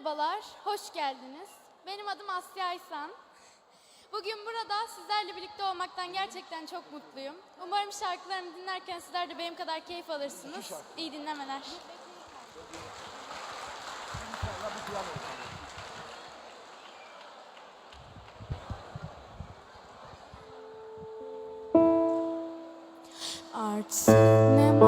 Merhabalar, hoş geldiniz. Benim adım Asya Aysan. Bugün burada sizlerle birlikte olmaktan gerçekten çok mutluyum. Umarım şarkılarımı dinlerken sizler de benim kadar keyif alırsınız. İyi dinlemeler. Artık ne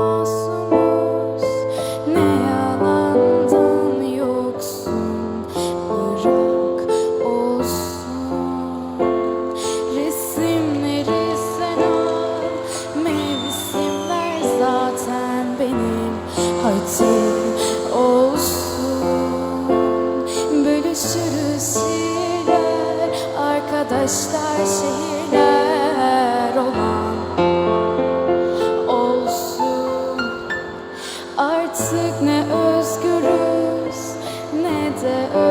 benim Hadi olsun. Bölüşürüz şiirler Arkadaşlar şehirler olan olsun. Artık ne özgürüz ne de